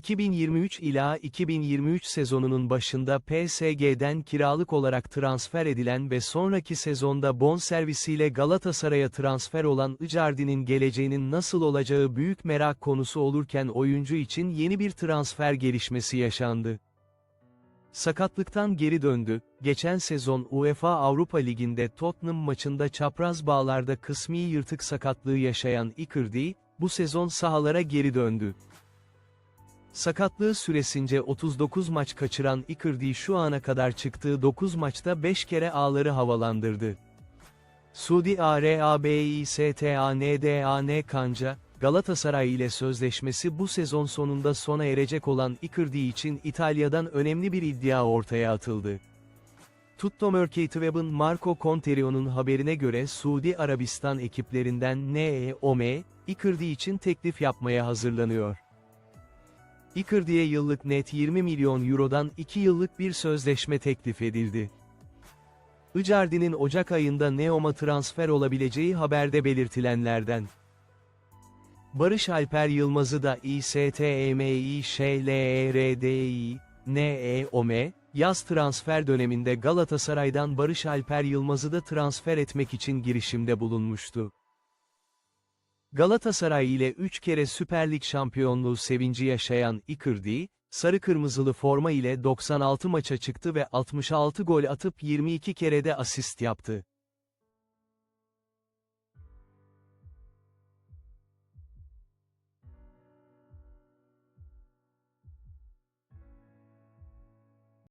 2023 ila 2023 sezonunun başında PSG'den kiralık olarak transfer edilen ve sonraki sezonda bonservisiyle Galatasaray'a transfer olan Icardi'nin geleceğinin nasıl olacağı büyük merak konusu olurken oyuncu için yeni bir transfer gelişmesi yaşandı. Sakatlıktan geri döndü, geçen sezon UEFA Avrupa Ligi'nde Tottenham maçında çapraz bağlarda kısmi yırtık sakatlığı yaşayan Icardi, bu sezon sahalara geri döndü. Sakatlığı süresince 39 maç kaçıran Icardi şu ana kadar çıktığı 9 maçta 5 kere ağları havalandırdı. Suudi Arabistan'dan Kanca, Galatasaray ile sözleşmesi bu sezon sonunda sona erecek olan Icardi için İtalya'dan önemli bir iddia ortaya atıldı. Tutto Mercato Marco Conterio'nun haberine göre Suudi Arabistan ekiplerinden NEOM, Icardi için teklif yapmaya hazırlanıyor. Icardi'ye yıllık net 20 milyon eurodan 2 yıllık bir sözleşme teklif edildi. Icardi'nin Ocak ayında Neom'a transfer olabileceği haberde belirtilenlerden. Barış Alper Yılmaz'ı da İSTMİŞLERDİ, NEOM, yaz transfer döneminde Galatasaray'dan Barış Alper Yılmaz'ı da transfer etmek için girişimde bulunmuştu. Galatasaray ile 3 kere Süper Lig şampiyonluğu sevinci yaşayan Icardi, sarı kırmızılı forma ile 96 maça çıktı ve 66 gol atıp 22 kere de asist yaptı.